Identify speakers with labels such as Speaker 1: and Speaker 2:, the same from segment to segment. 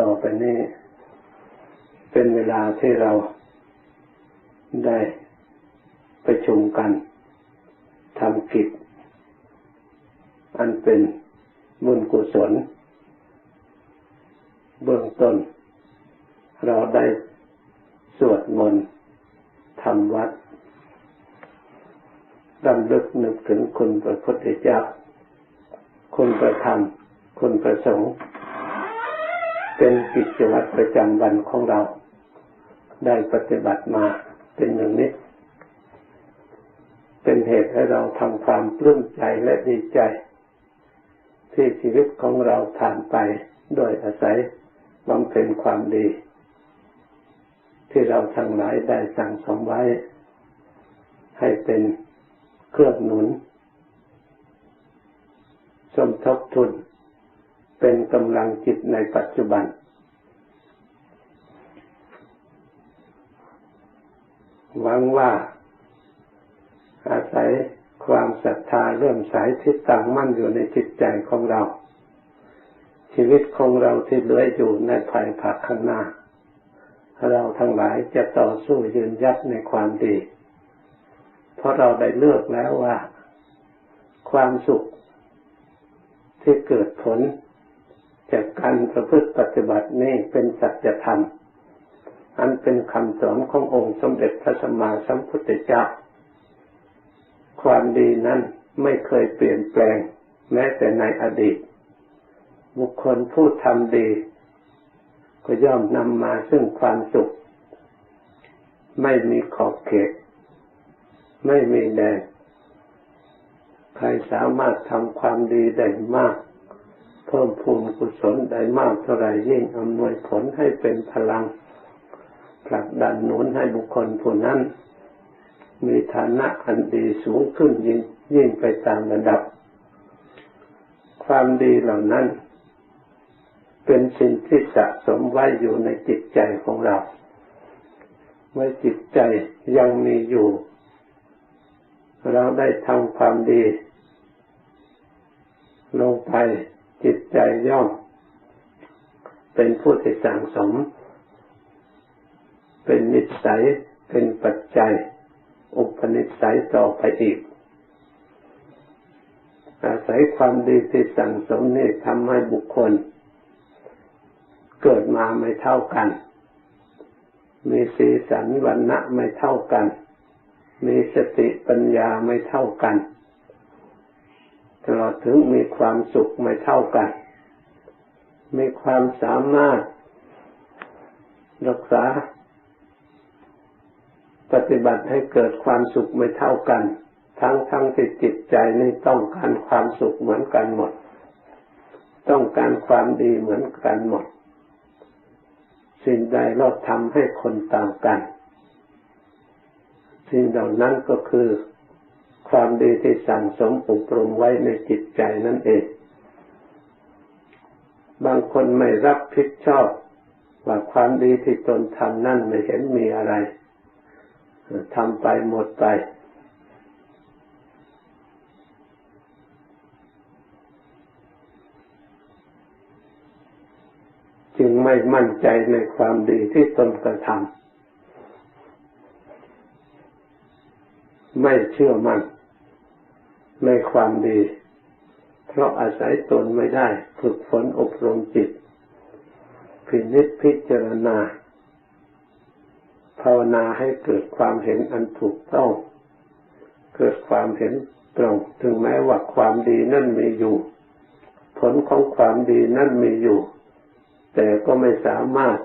Speaker 1: ต่อไปนี้ เป็นเวลาที่เราได้ประชุมกันทำกิจ อันเป็นบุญกุศล เบื้องต้น เราได้สวดมนต์ทำวัดรำลึกนึกถึงคุณพระพุทธเจ้า คุณประธรรม คุณประสงค์ เป็นกิจวัตรประจำวันของเรา ได้ปฏิบัติมาเป็นอย่างนี้ เป็นเหตุให้เราทำความปลื้มใจและดีใจ ที่ชีวิตของเราผ่านไปโดยอาศัยบำเพ็ญความดี ที่เราทั้งหลายได้สั่งสมไว้ ให้เป็นเครื่องหนุน สมทบทุน เป็นกำลังจิตในปัจจุบัน หวังว่าอาศัยความศรัทธาเริ่มสายที่ตั้งมั่นอยู่ในจิตใจของเรา ชีวิตของเราที่เหลืออยู่ในภายภาคข้างหน้า เราทั้งหลายจะต่อสู้ยืนยัดในความดี เพราะเราได้เลือกแล้วว่า ความสุขที่เกิดผล จากการประพฤติปฏิบัตินี้เป็นสัจธรรม อันเป็นคำสอนขององค์สมเด็จพระสัมมาสัมพุทธเจ้า ความดีนั้นไม่เคยเปลี่ยนแปลง แม้แต่ในอดีต บุคคลผู้ทำดี ก็ย่อมนำมาซึ่งความสุข ไม่มีขอบเขต ไม่มีแดนใครสามารถทำความดีได้มาก เพิ่มพูนกุศลได้มากเท่าไรยิ่งอำนวยผลให้เป็นพลังผลักดันหนุนให้บุคคลผู้นั้น มีฐานะอันดีสูงขึ้นยิ่งยิ่งไปตามระดับ ความดีเหล่านั้น เป็นสิ่งที่สะสมไว้อยู่ในจิตใจของเราไว้จิตใจยังมีอยู่ เราได้ทำความดี ลงไป จิตใจย่อม เป็นผู้ที่สั่งสม เป็นนิสัยเป็นปัจจัย อุปนิสัยต่อไปอีก อาศัยความดีที่สั่งสมนี่ทำให้บุคคล เกิดมาไม่เท่ากัน มีสีสันวันณะไม่เท่ากัน มีสติปัญญาไม่เท่ากัน ถึงมีความสุขไม่เท่ากัน มีความสามารถ รักษา ปฏิบัติให้เกิดความสุขไม่เท่ากัน ทั้งทั้งที่จิตใจนี่ต้องการความสุขเหมือนกันหมด ต้องการความดีเหมือนกันหมด สิ่งใดเราทำให้คนต่างกัน สิ่งเหล่านั้นก็คือ ความดีที่สั่งสมอบรมไว้ในจิตใจนั่นเอง บางคนไม่รับผิดชอบ ว่าความดีที่ตนทำนั่นไม่เห็นมีอะไรทำไปหมดไป จึงไม่มั่นใจในความดีที่ตนกระทำไม่เชื่อมัน่น ในความดี เพราะอาศัยตนไม่ได้ ฝึกฝนอบรมจิต พินิจพิจารณา ภาวนาให้เกิดความเห็นอันถูกต้อง เกิดความเห็นตรง ถึงแม้ว่าความดีนั่นมีอยู่ ผลของความดีนั่นมีอยู่ แต่ก็ไม่สามารถ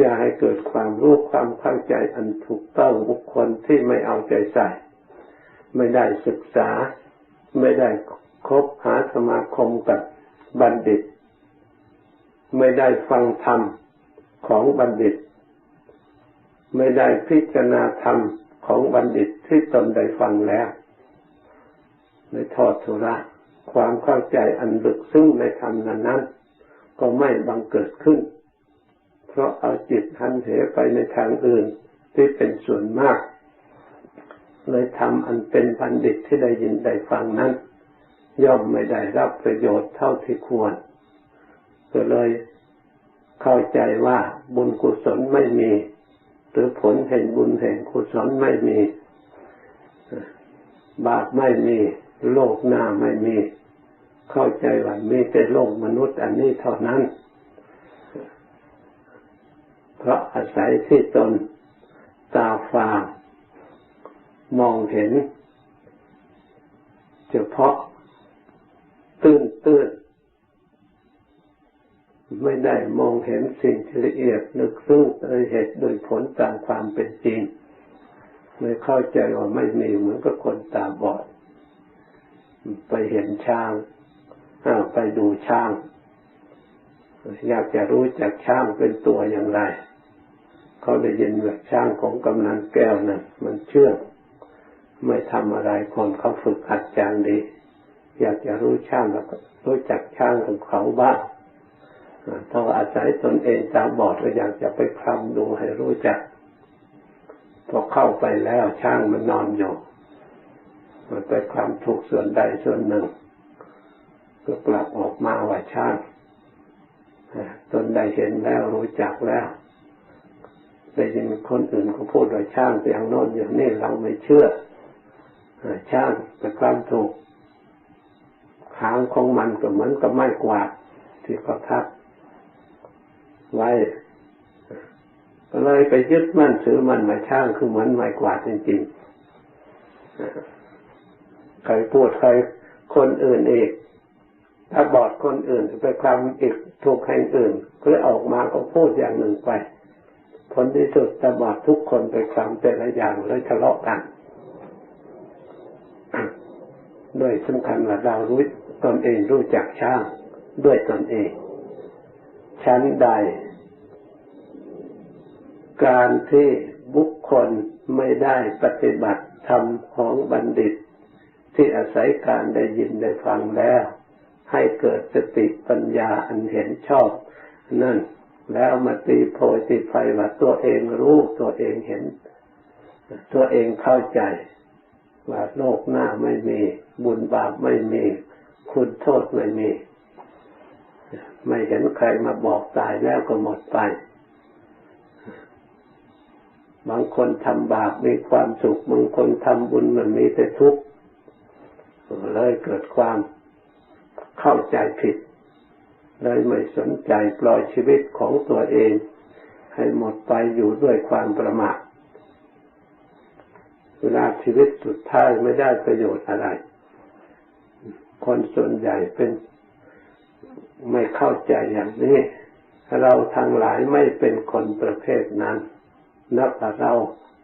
Speaker 1: จะให้เกิดความรู้ความเข้าใจอันถูกต้องบุคคลที่ไม่เอาใจใส่ ไม่ได้ศึกษา ไม่ได้คบหาสมาคมกับบัณฑิต ไม่ได้ฟังธรรมของบัณฑิต ไม่ได้พิจารณาธรรมของบัณฑิตที่ตนได้ฟังแล้วในทอดทุระความเข้าใจอันลึกซึ้งในธรรมนั้น ก็ไม่บังเกิดขึ้น เพราะเอาจิตหันเหไปในทางอื่นที่เป็นส่วนมาก เลยทำอันเป็นบัณฑิตที่ได้ยินได้ฟังนั้น ย่อมไม่ได้รับประโยชน์เท่าที่ควร ก็เลยเข้าใจว่าบุญกุศลไม่มี หรือผลแห่งบุญแห่งกุศลไม่มี บาปไม่มี โลกหน้าไม่มี เข้าใจว่ามีแต่โลกมนุษย์อันนี้เท่านั้น เพราะอาศัยที่ตนตาฟาง มองเห็น เฉพาะตื้นตื้นไม่ได้มองเห็นสิ่งที่ละเอียดลึกซึ้งโดยเหตุโดยผลตามความเป็นจริงไม่เข้าใจว่าไม่มีเหมือนกับคนตาบอด ไปเห็นช้างไปดูช้าง อยากจะรู้จักช้างเป็นตัวอย่างไร เขาได้ยินว่าช้างของกำนันแก้วนั้นมันเชื่อง ไม่ทำอะไรคนเขาฝึกหัดจางดี อยากจะรู้ช้างแล้วก็รู้จักช้างของเขาบ้างถ้าอาศัยตนเองตาบอดก็อยากจะไปคลำดูให้รู้จักพอเข้าไปแล้วช้างมันนอนอยู่มันไปคลำถูกส่วนใดส่วนหนึ่ง ก็กลับออกมาว่าช้างตนได้เห็นแล้วรู้จักแล้วได้ยินคนอื่นเขาพูดว่าช่างอย่างโน้นอย่างนี้เราไม่เชื่อ ช่างแต่ความถูกหางของมันก็เหมือนกับไม้กวาดที่เขาทับไว้ก็เลยไปยึดมั่นถือมันมาช่างคือเหมือนไม้กวาดจริงๆใครพูดใครคนอื่นอีกถ้าบอดคนอื่นไปคำอีกถูกแห่งอื่นก็ออกมาก็พูดอย่างหนึ่งไปผลที่สุดตบอดทุกคนไปคำแต่ละอย่างเลยทะเลาะกัน ด้วยสำคัญว่าเรารู้ตนเองรู้จักช่างด้วยตนเอง ชั้นใด การที่บุคคลไม่ได้ปฏิบัติธรรมของบัณฑิต ที่อาศัยการได้ยินได้ฟังแล้ว ให้เกิดสติปัญญาอันเห็นชอบ นั่นแล้วมาตีโพยตีไฟว่าตัวเองรู้ตัวเองเห็น ตัวเองเข้าใจ ว่าโลกหน้าไม่มี บุญบาปไม่มี คุณโทษไม่มี ไม่เห็นใครมาบอกตายแล้วก็หมดไป บางคนทำบาปมีความสุข บางคนทำบุญมันมีแต่ทุกข์เลยเกิดความเข้าใจผิด เลยไม่สนใจปล่อยชีวิตของตัวเอง ให้หมดไปอยู่ด้วยความประมาท เวลาชีวิตสุดท้ายไม่ได้ประโยชน์อะไร คนส่วนใหญ่เป็นไม่เข้าใจอย่างนี้ เราทางหลายไม่เป็นคนประเภทนั้น นับเรา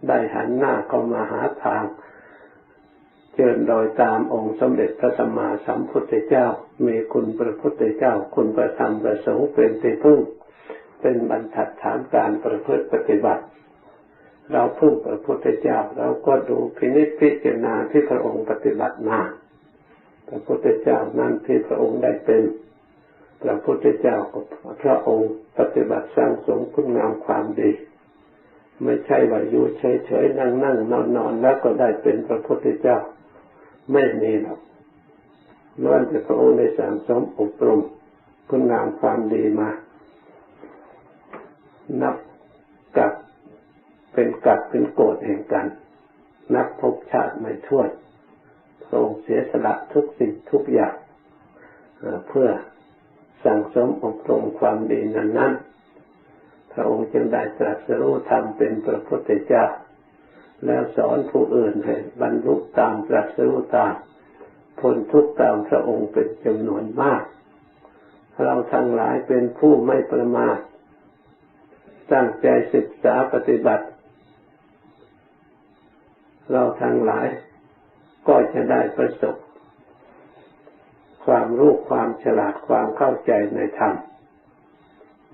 Speaker 1: ได้หันหน้าเข้ามาหาทางเชิญโดยตามองค์สมเด็จพระสัมมาสัมพุทธเจ้า มีคุณพระพุทธเจ้า คุณประธรรมประสงค์เป็นที่พึ่งเป็นบรรทัดฐานการประพฤติปฏิบัติ เราพึ่งพระพุทธเจ้าเราก็ดูพินิจพิจารณาที่พระองค์ปฏิบัติมาพระพุทธเจ้านั้นที่พระองค์ได้เป็นพระพุทธเจ้าก็พระองค์ปฏิบัติสร้างสมคุณงามความดี ไม่ใช่ว่าอยู่เฉยๆนั่งนั่งนอนนอนแล้วก็ได้เป็นพระพุทธเจ้า ไม่มีหรอกล้วนแต่พระองค์ได้สั่งสมอบรมคุณงามความดีมา นับกับ เป็นกัดเป็นโกรธแห่งกัน นับพบชาติไม่ท้วนพรงเสียสละทุกสิ่งทุกอย่างเพื่อสั่งสมอบรมความดีนั้นนั้นพระองค์จึงได้ตรัสรู้ธรรมเป็นพระพุทธเจ้า แล้วสอนผู้อื่นให้บรรลุตามตรัสรู้ตามพ้นทุกตามพระองค์เป็นจำนวนมาก เราทั้งหลายเป็นผู้ไม่ประมาทตั้งใจศึกษาปฏิบัติ เราทั้งหลาย ก็จะได้ประสบ ความรู้ความฉลาดความเข้าใจในธรรม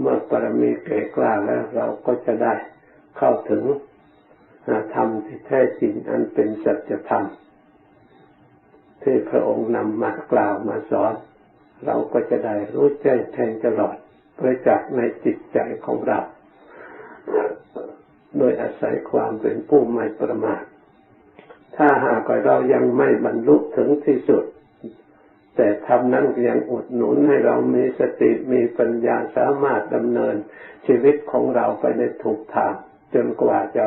Speaker 1: เมื่อปรมีเก่กล้าแล้วเราก็จะได้เข้าถึงธรรมที่แท้จริงอันเป็นสัจธรรมที่พระองค์นำมากล่าวมาสอน เราก็จะได้รู้แจ้งแทงตลอดประจักษ์ในจิตใจของเรา โดยอาศัยความเป็นผู้ไม่ประมาท ถ้าหากเรายังไม่บรรลุถึงที่สุด แต่ทำนั้นยังอุดหนุนให้เรามีสติมีปัญญาสามารถดำเนินชีวิตของเราไปในถูกทาง จนกว่าจะ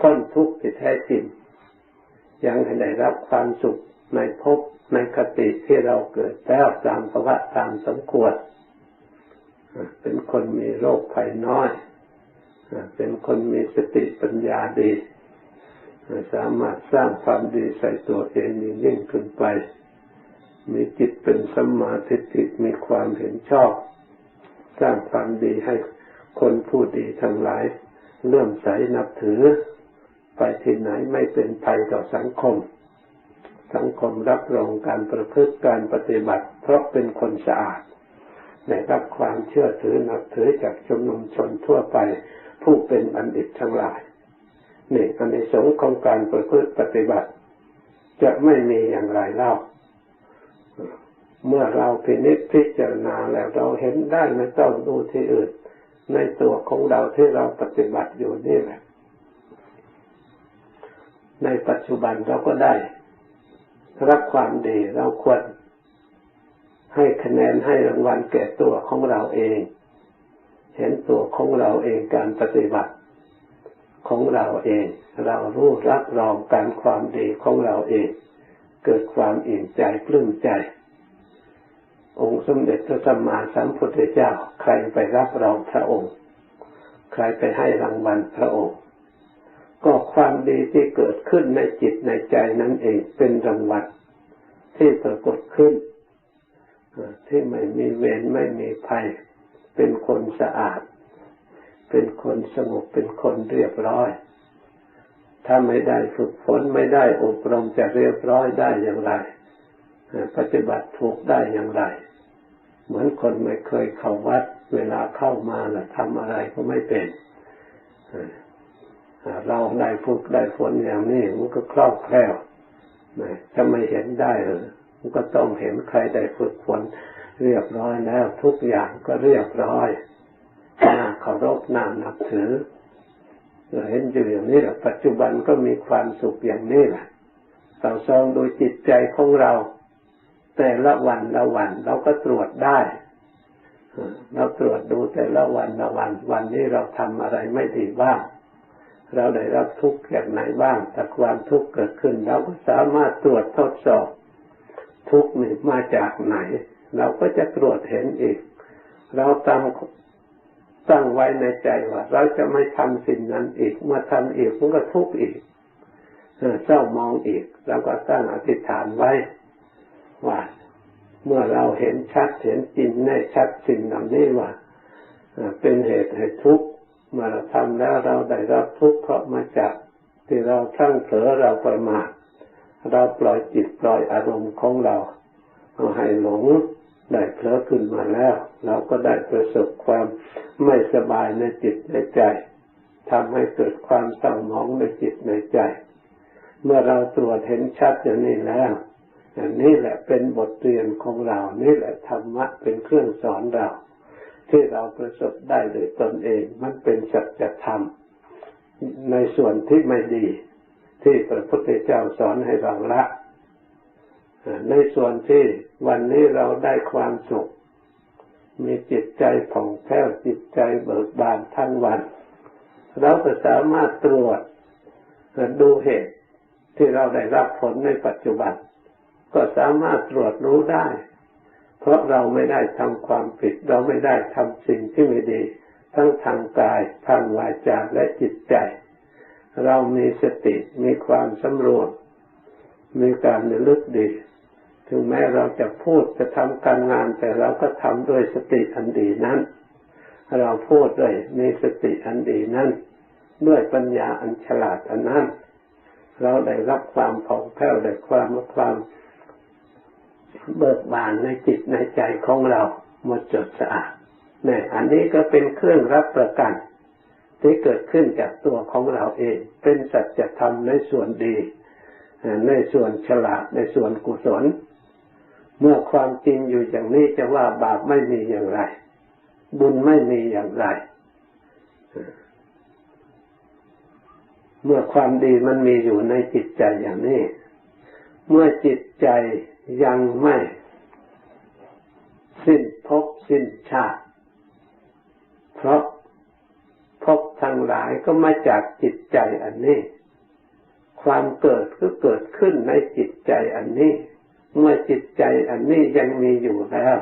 Speaker 1: พ้นทุกข์ที่แท้จริงยังได้รับความสุขในภพในคติที่เราเกิดแล้วตามภาวะตามสมควร เป็นคนมีโรคภัยน้อย เป็นคนมีสติปัญญาดี สามารถสร้างความดีใส่ตัวเองยิ่งขึ้นไป มีจิตเป็นสัมมาธิิมีความเห็นชอบ สร้างความดีให้คนผู้ดีทั้งหลายเลื่อมใสนับถือ ไปที่ไหนไม่เป็นภัยต่อสังคม สังคมรับรองการประพฤติการปฏิบัติ เพราะเป็นคนสะอาดได้รับความเชื่อถือนับถือจากชุมนุมชนทั่วไป ผู้เป็นบัณฑิตทั้งหลาย นี่อันในสงของการประพฤติปฏิบัติ จะไม่มีอย่างไรเล่า เมื่อเราพินิจพิจารณาแล้วเราเห็นได้ไม่ต้องดูที่อื่น ในตัวของเราที่เราปฏิบัติอยู่นี่แหละ ในปัจจุบันเราก็ได้ รับความดีเราควร ให้คะแนนให้รางวัลแก่ตัวของเราเอง เห็นตัวของเราเองการปฏิบัติ ของเราเอง เรารู้รับรองการความดีของเราเอง เกิดความอิ่มใจปลื้มใจ องค์สมเด็จพระสัมมาสัมพุทธเจ้า ใครไปรับรองพระองค์ ใครไปให้รางวัลพระองค์ ก็ความดีที่เกิดขึ้นในจิตในใจนั้นเองเป็นรางวัลที่ปรากฏขึ้นที่ไม่มีเวรไม่มีภัย เป็นคนสะอาด เป็นคนสงบเป็นคนเรียบร้อย ถ้าไม่ได้ฝึกฝนไม่ได้อบรมจะเรียบร้อยได้อย่างไร ปฏิบัติถูกได้อย่างไร เหมือนคนไม่เคยเข้าวัด เวลาเข้ามาล่ะทำอะไรก็ไม่เป็นเราได้ฝึกได้ฝนอย่างนี้มันก็คล่องแคล่วจะไม่เห็นได้เลยมันก็ต้องเห็นใครได้ฝึกฝนเรียบร้อยแล้ว ทุกอย่างก็เรียบร้อย น่าเคารพน่านับถือเห็นอยู่อย่างนี้แหละปัจจุบันก็มีความสุขอย่างนี้แหละเราซองโดยจิตใจของเรา แต่ละวันละวันเราก็ตรวจได้เราตรวจดูแต่ละวันละวัน วันนี้เราทำอะไรไม่ดีบ้าง เราได้รับทุกข์อย่างไหนบ้างแต่ความทุกข์เกิดขึ้น เราก็สามารถตรวจทดสอบ ทุกข์นี่มาจากไหน เราก็จะตรวจเห็นอีก เราตั้ง ตั้งไว้ในใจว่าเราจะไม่ทำสิ่งนั้นอีก เมื่อทำอีกมันก็ทุกข์อีกเศร้ามองอีกเราก็ตั้งอธิษฐานไว้ว่าเมื่อเราเห็นชัดเห็นจริงแน่ชัดสิ่งเหล่านี้ว่าเป็นเหตุให้ทุกข์เมื่อเราทำแล้วเราได้รับทุกข์เพราะมาจากที่เราทั้งเผลอเราประมาทเราปล่อยจิตปล่อยอารมณ์ของเราเอาให้หลง ได้เผลอขึ้นมาแล้ว เราก็ได้ประสบความไม่สบายในจิตในใจทำให้เกิดความเศร้าหมองในจิตในใจ เมื่อเราตรวจเห็นชัดอย่างนี้แล้วอันนี้แหละเป็นบทเรียนของเรา นี่แหละธรรมะเป็นเครื่องสอนเรา ที่เราประสบได้โดยตนเอง มันเป็นสัจธรรม ในส่วนที่ไม่ดี ที่พระพุทธเจ้าสอนให้เราละ ในส่วนที่วันนี้เราได้ความสุข มีจิตใจผ่องแผ้วจิตใจเบิกบานทั้งวัน เราก็สามารถตรวจดูเหตุที่เราได้รับผลในปัจจุบัน ก็สามารถตรวจรู้ได้ เพราะเราไม่ได้ทำความผิด เราไม่ได้ทำสิ่งที่ไม่ดี ทั้งทางกายทางวาจาและจิตใจ เรามีสติมีความสำรวมมีการระลึกดี ถึงแม้เราจะพูดจะทำการงาน แต่เราก็ทำด้วยสติอันดีนั้น เราพูดด้วยมีสติอันดีนั้น ด้วยปัญญาอันฉลาดอันนั้น เราได้รับความผ่องแผ้วได้ความความเบิกบานในจิตในใจของเราหมดจดสะอาดนี่อันนี้ก็เป็นเครื่องรับประกัน ที่เกิดขึ้นจากตัวของเราเอง เป็นสัจธรรมในส่วนดี ในส่วนฉลาดในส่วนกุศล เมื่อความจริงอยู่อย่างนี้จะว่าบาปไม่มีอย่างไร บุญไม่มีอย่างไร เมื่อความดีมันมีอยู่ในจิตใจอย่างนี้ เมื่อจิตใจยังไม่สิ้นภพสิ้นชาติ เพราะภพทั้งหลายก็มาจากจิตใจอันนี้ ความเกิดก็เกิดขึ้นในจิตใจอันนี้ เมื่อจิตใจอันนี้ยังมีอยู่แล้ว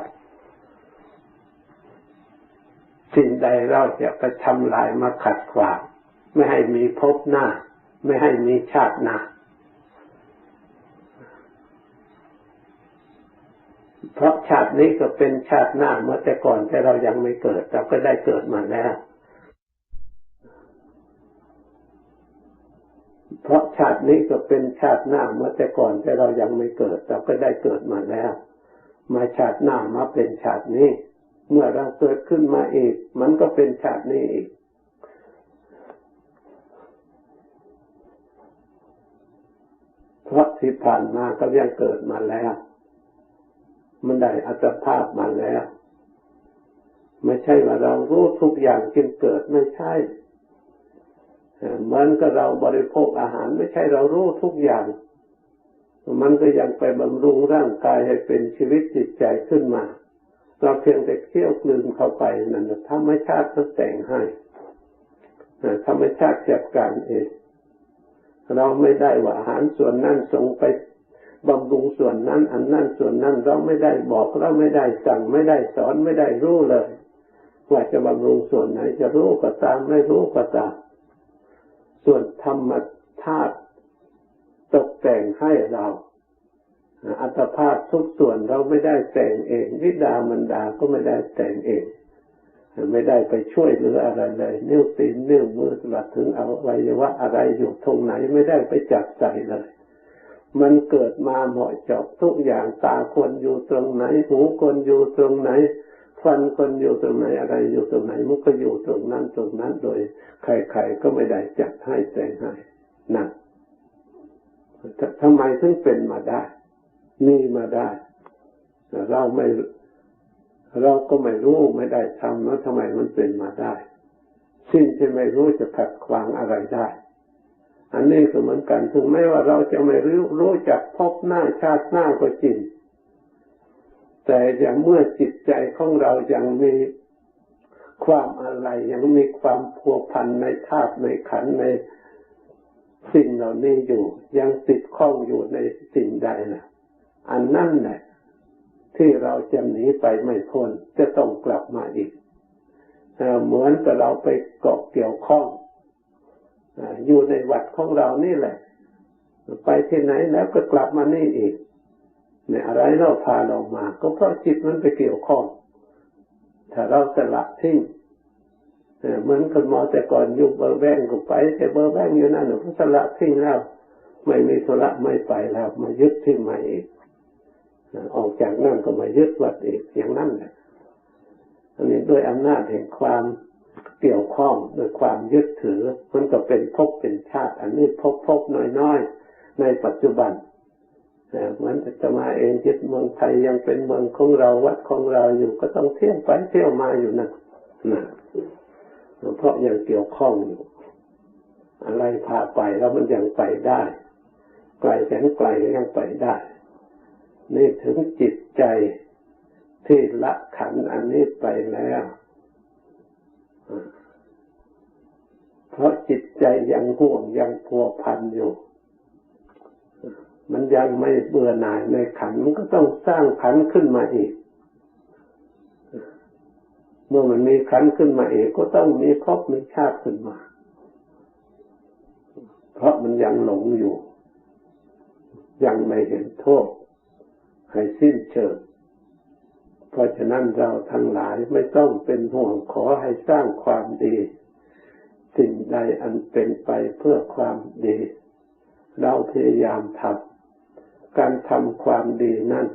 Speaker 1: สิ่งใดเราจะไปทำลายมาขัดขวางไม่ให้มีภพหน้า ไม่ให้มีชาติหน้า เพราะชาตินี้ก็เป็นชาติหน้าเมื่อแต่ก่อนแต่เรายังไม่เกิด เราก็ได้เกิดมาแล้ว เพราะชาตินี้ก็เป็นชาติหน้าเมื่อแต่ก่อนแต่เรายังไม่เกิด เราก็ได้เกิดมาแล้ว มาชาติหน้ามาเป็นชาตินี้ เมื่อเราเกิดขึ้นมาอีก มันก็เป็นชาตินี้อีกเพราะที่ผ่านมาก็ยังเกิดมาแล้ว มันได้อัตภาพมาแล้ว ไม่ใช่ว่าเรารู้ทุกอย่างจึงเกิดไม่ใช่ มือนกับเราบริโภคอาหารไม่ใช่เรารู้ทุกอย่าง มันก็ยังไปบำรุงร่างกายให้เป็นชีวิตจิตใจขึ้นมา เราเพียงแต่เคี่ยวกลืนเข้าไปนั่นธรรมชาติแต่งให้ธรรมชาติจัดการเองเราไม่ได้ว่าอาหารส่วนนั้นส่งไปบำรุงส่วนนั้น อันนั้นส่วนนั้นเราไม่ได้บอกเราไม่ได้สั่งไม่ได้สอนไม่ได้รู้เลย ว่าจะบำรุงส่วนไหนจะรู้ก็ตามไม่รู้ก็ตาม ส่วนธรรมธาตุตกแต่งให้เราอัตภาพทุกส่วนเราไม่ได้แต่งเองวิดามันดาก็ไม่ได้แต่งเอง ไม่ได้ไปช่วยเหลืออะไรเลยนิ้วตีนนิ้วมือตลอดถึงเอาไว้ว่าอะไรอยู่ตรงไหนไม่ได้ไปจับใส่เลย มันเกิดมาเหมาะเจาะทุกอย่างตาคนอยู่ตรงไหน หูคนอยู่ตรงไหน ฟันคนอยู่ตรงไหนอะไรอยู่ตรงไหนมันก็อยู่ตรงนั้นตรงนั้นโดยใครๆก็ไม่ได้จัดให้แต่งให้นั่นทำไมถึงเป็นมาได้ มีมาได้ เราไม่เราก็ไม่รู้ไม่ได้ทำแล้วทำไมมันเป็นมาได้ สิ่งที่ไม่รู้จะขัดขวางอะไรได้ อันนี้ก็เหมือนกันถึงแม้ว่าเราจะไม่รู้รู้จักพบหน้าชาติหน้าก็จริง แต่อย่างเมื่อจิตใจของเรายังมีความอะไรยังมีความพัวพันในธาตุในขันในสิ่งเหล่านี้อยู่ ยังติดข้องอยู่ในสิ่งใดนะอันนั่นแหละที่เราจะหนีไปไม่พ้นจะต้องกลับมาอีกเหมือนกับเราไปเกาะเกี่ยวข้องอยู่ในวัดของเรานี่แหละ ไปที่ไหนแล้วก็กลับมานี่อีก เนี่อะไรเราพาเรามา ก็เพราะจิตมันไปเกี่ยวข้อง ถ้าเราสละทิ้งเหมือนคนมอแต่ก่อนยู่เบอร์แบงก็ไป แต่เบอร์แบงอยู่นั่นหนูสละทิ้งแล้วไม่มีสละไม่ไปแล้วมายึดทิ้งใหม่อีกออกจากนั่นก็มายึดวัดอีกอย่างนั้นแหละอันนี้ด้วยอำนาจแห่งความเกี่ยวข้องด้วยความยึดถือ มันก็เป็นภพเป็นชาติ อันนี้ภพภพน้อยๆ ในปัจจุบัน เหมือนจะมาเองยึดเมืองไทยยังเป็นเมืองของเราวัดของเราอยู่ก็ต้องเที่ยวไปเที่ยวมาอยู่นั่นนะเพราะยังเกี่ยวข้องอยู่ อะไรพาไปแล้วมันยังไปได้ไกลแสนไกลยังไปได้ นี่ถึงจิตใจที่ละขันอันนี้ไปแล้วเพราะจิตใจยังห่วงยังพัวพันอยู่ มันยังไม่เบื่อหน่ายในขันมันก็ต้องสร้างขันขึ้นมาอีก เมื่อมันมีขันขึ้นมาเองก็ต้องมีภพมีชาติขึ้นมา เพราะมันยังหลงอยู่ ยังไม่เห็นโทษให้สิ้นเชิงเพราะฉะนั้นเราทั้งหลายไม่ต้องเป็นห่วงขอให้สร้างความดี สิ่งใดอันเป็นไปเพื่อความดี เราพยายามทำ การทำความดีนั้น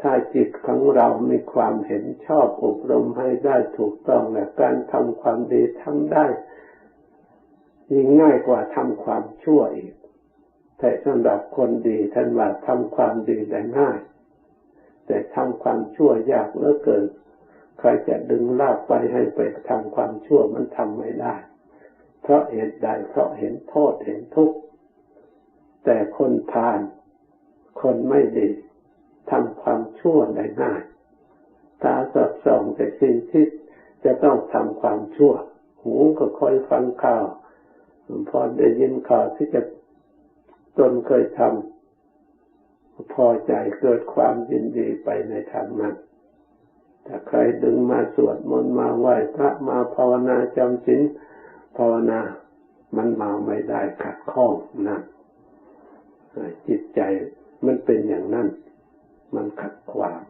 Speaker 1: ถ้าจิตของเรามีความเห็นชอบอบรมให้ได้ถูกต้องและการทำความดีทำได้ยิ่งง่ายกว่าทำความชั่วอีก แต่สำหรับคนดีท่านว่าทำความดีได้ง่าย แต่ทำความชั่วยากเหลือเกินใครจะดึงลากไปให้ไปทำความชั่วมันทำไม่ได้ เพราะเหตุใดเพราะเห็นโทษเห็นทุกข์แต่คนทาน คนไม่ดีทำความชั่วได้ง่ายตาสอดส่องแต่สิ่งที่จะต้องทำความชั่ว หูก็คอยฟังข่าวพอได้ยินข่าวที่จะตนเคยทำพอใจเกิดความยินดีไปในทางนั้นถ้าใครดึงมาสวดมนต์มาไหว้พระมาภาวนาจำศีลภาวนา มันมาไม่ได้ขัดข้องนั่นจิตใจ มันเป็นอย่างนั้น มันขัดขวาง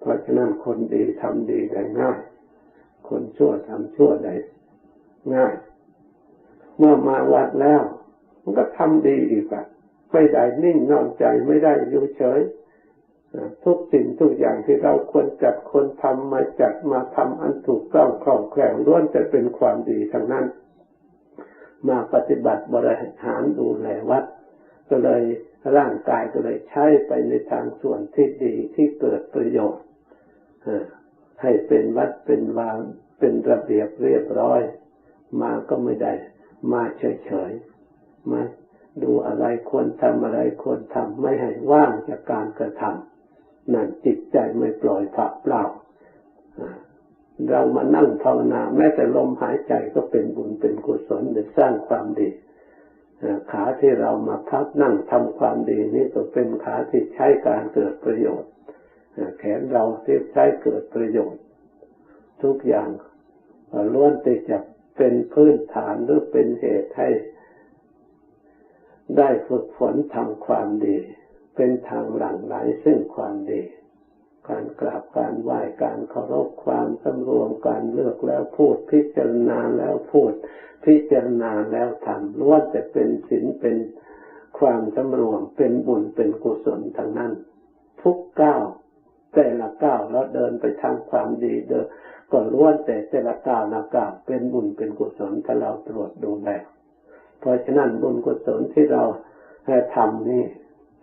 Speaker 1: เพราะฉะนั้นคนดีทำดีได้ง่าย คนชั่วทำชั่วได้ง่าย เมื่อมาวัดแล้ว มันก็ทำดีอีกอะไม่ได้นิ่งนอนใจไม่ได้อยู่เฉย ทุกสิ่งทุกอย่างที่เราควรจัดคนทำมาจัดมาทำอันถูกต้องคล่องแคล่วล้วนจะเป็นความดีทั้งนั้น มาปฏิบัติบริหารดูแลวัด ก็เลย ร่างกายก็เลยใช้ไปในทางส่วนที่ดีที่เกิดประโยชน์ให้เป็นวัดเป็นวางเป็นระเบียบเรียบร้อย มาก็ไม่ได้ มาเฉยๆมาดูอะไรควรทำอะไรควรทำไม่ให้ว่างจากการกระทำนั่นจิตใจไม่ปล่อยผักเปล่าเรามานั่งภาวนาแม้แต่ลมหายใจก็เป็นบุญเป็นกุศลเป็นสร้างความดี ขาที่เรามาพักนั่งทำความดีนี่ก็เป็นขาที่ใช้การเกิดประโยชน์แขนเราที่ใช้เกิดประโยชน์ ทุกอย่างล้วนแต่จะเป็นพื้นฐานหรือเป็นเหตุให้ ได้ฝึกฝนทำความดี เป็นทางหลั่งไหลซึ่งความดี การกราบการไหว้การเคารพความสำรวมการเลือกแล้วพูดพิจารณาแล้วพูด พิจารณาแล้วทำล้วนแต่เป็นศีลเป็นความสำรวมเป็นบุญเป็นกุศลทั้งนั้น ทุกก้าวแต่ละก้าวแล้วเดินไปทางความดีเดินก็ล้วนแต่แต่ละก้าวละก้าวเป็นบุญเป็นกุศลถ้าเราตรวจดูแลเพราะฉะนั้นบุญกุศลที่เราทำนี่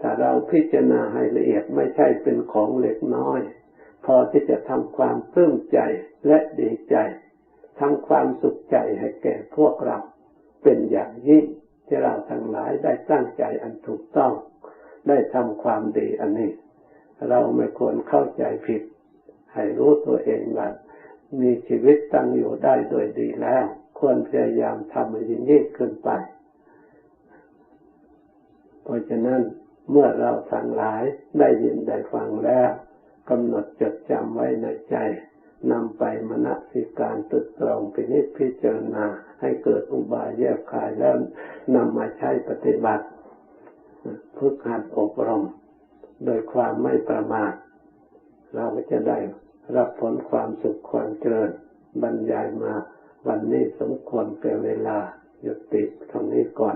Speaker 1: ถ้าเราพิจารณาให้ละเอียดไม่ใช่เป็นของเล็กน้อย พอที่จะทำความปลื้มใจและดีใจทำความสุขใจให้แก่พวกเรา เป็นอย่างยิ่งที่เราทั้งหลายได้ตั้งใจอันถูกต้อง ได้ทำความดีอันนี้ เราไม่ควรเข้าใจผิด ให้รู้ตัวเองว่ามีชีวิตตั้งอยู่ได้โดยดีแล้ว ควรพยายามทำให้ยิ่งขึ้นไป เพราะฉะนั้น เมื่อเราทั้งหลายได้ยินได้ฟังแล้วกำหนดจดจำไว้ในใจนำไปมณสิการตึกตรองพินิจพิจารณาให้เกิดอุบายแยกขายแล้วนำมาใช้ปฏิบัติพึกหัดอบรม โดยความไม่ประมาทเราก็จะได้รับผลความสุขความเจริญบรรยายมาวันนี้สมควรเกินเวลาหยุดติดตรงนี้ก่อน